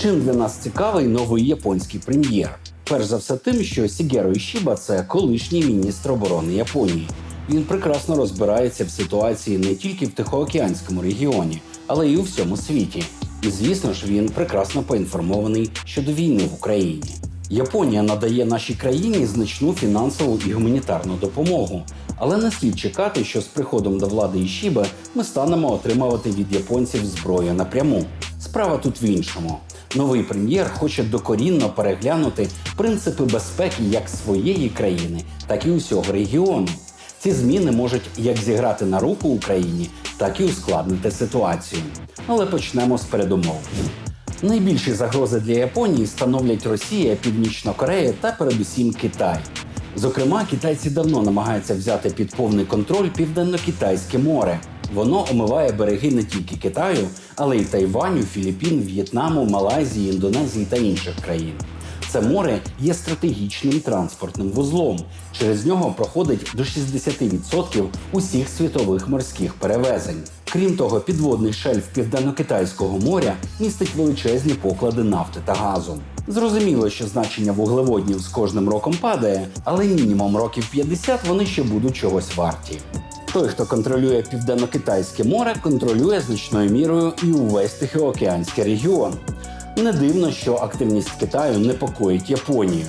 Чим для нас цікавий новий японський прем'єр? Перш за все, тим, що Сігеро Ішіба це колишній міністр оборони Японії. Він прекрасно розбирається в ситуації не тільки в Тихоокеанському регіоні, але й у всьому світі. І звісно ж, він прекрасно поінформований щодо війни в Україні. Японія надає нашій країні значну фінансову і гуманітарну допомогу, але не слід чекати, що з приходом до влади Ішіби ми станемо отримувати від японців зброю напряму. Справа тут в іншому. Новий прем'єр хоче докорінно переглянути принципи безпеки як своєї країни, так і усього регіону. Ці зміни можуть як зіграти на руку Україні, так і ускладнити ситуацію. Але почнемо з передумов. Найбільші загрози для Японії становлять Росія, Північна Корея та передусім Китай. Зокрема, китайці давно намагаються взяти під повний контроль південно-китайське море. Воно омиває береги не тільки Китаю, але й Тайваню, Філіппін, В'єтнаму, Малайзії, Індонезії та інших країн. Це море є стратегічним транспортним вузлом. Через нього проходить до 60% усіх світових морських перевезень. Крім того, підводний шельф Південно-Китайського моря містить величезні поклади нафти та газу. Зрозуміло, що значення вуглеводнів з кожним роком падає, але мінімум років 50 вони ще будуть чогось варті. Той, хто контролює Південно-Китайське море, контролює значною мірою і увесь Тихоокеанський регіон. Не дивно, що активність Китаю непокоїть Японію.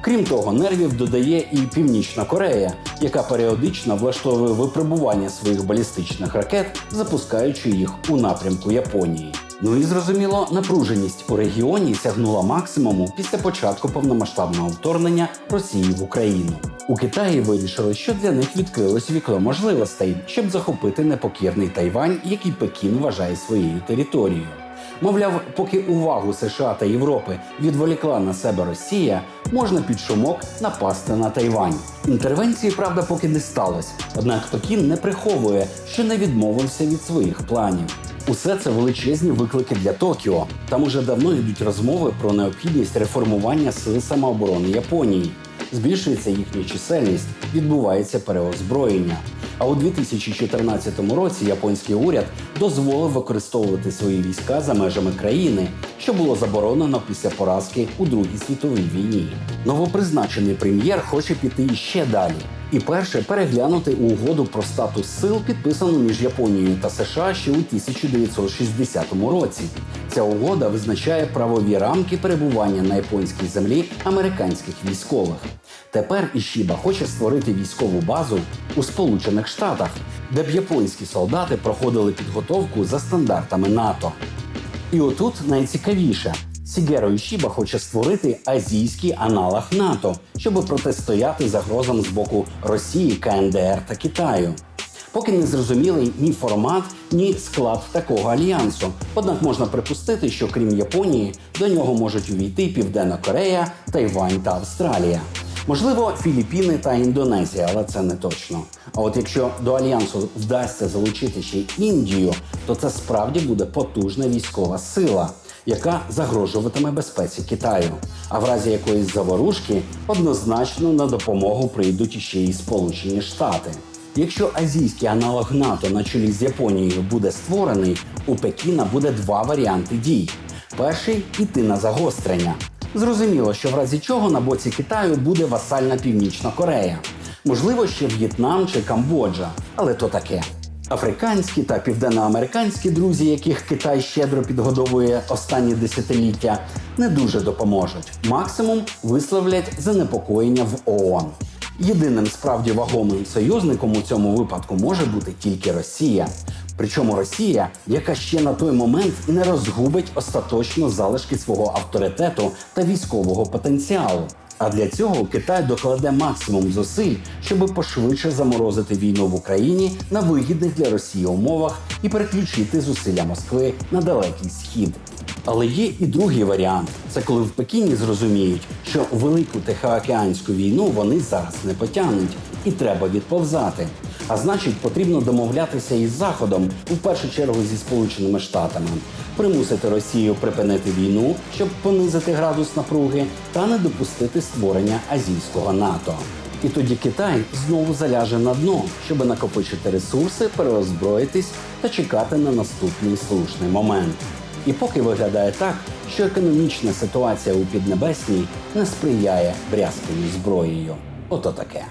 Крім того, нервів додає і Північна Корея, яка періодично влаштовує випробування своїх балістичних ракет, запускаючи їх у напрямку Японії. Ну і зрозуміло, напруженість у регіоні сягнула максимуму після початку повномасштабного вторгнення Росії в Україну. У Китаї вирішили, що для них відкрилось вікно можливостей, щоб захопити непокірний Тайвань, який Пекін вважає своєю територією. Мовляв, поки увагу США та Європи відволікла на себе Росія, можна під шумок напасти на Тайвань. Інтервенції, правда, поки не сталося. Однак Пекін не приховує, що не відмовився від своїх планів. Усе це величезні виклики для Токіо. Там уже давно йдуть розмови про необхідність реформування сил самооборони Японії. Збільшується їхня чисельність, відбувається переозброєння. А у 2014 році японський уряд дозволив використовувати свої війська за межами країни, що було заборонено після поразки у Другій світовій війні. Новопризначений прем'єр хоче піти ще далі. І перше переглянути угоду про статус сил, підписану між Японією та США ще у 1960 році. Ця угода визначає правові рамки перебування на японській землі американських військових. Тепер Ішіба хоче створити військову базу у Сполучених Штатах, де б японські солдати проходили підготовку за стандартами НАТО. І отут найцікавіше. Сігеро Ішіба хоче створити азійський аналог НАТО, щоб протистояти загрозам з боку Росії, КНДР та Китаю. Поки не зрозумілий ні формат, ні склад такого альянсу. Однак можна припустити, що крім Японії до нього можуть увійти Південна Корея, Тайвань та Австралія. Можливо, Філіппіни та Індонезія, але це не точно. А от якщо до альянсу вдасться залучити ще Індію, то це справді буде потужна військова сила, яка загрожуватиме безпеці Китаю. А в разі якоїсь заворушки однозначно на допомогу прийдуть іще й Сполучені Штати. Якщо азійський аналог НАТО на чолі з Японією буде створений, у Пекіна буде два варіанти дій: перший іти на загострення. Зрозуміло, що в разі чого на боці Китаю буде васальна Північна Корея, можливо, ще В'єтнам чи Камбоджа, але то таке. Африканські та південноамериканські друзі, яких Китай щедро підгодовує останні десятиліття, не дуже допоможуть. Максимум висловлять занепокоєння в ООН. Єдиним справді вагомим союзником у цьому випадку може бути тільки Росія. Причому Росія, яка ще на той момент не розгубить остаточно залишки свого авторитету та військового потенціалу. А для цього Китай докладе максимум зусиль, щоб пошвидше заморозити війну в Україні на вигідних для Росії умовах і переключити зусилля Москви на далекий схід. Але є і другий варіант: це коли в Пекіні зрозуміють, що велику Тихоокеанську війну вони зараз не потягнуть, і треба відповзати. А значить, потрібно домовлятися із Заходом, у першу чергу зі Сполученими Штатами, примусити Росію припинити війну, щоб понизити градус напруги, та не допустити створення азійського НАТО. І тоді Китай знову заляже на дно, щоб накопичити ресурси, переозброїтись та чекати на наступний слушний момент. І поки виглядає так, що економічна ситуація у Піднебесній не сприяє брязканню зброєю. Ото таке.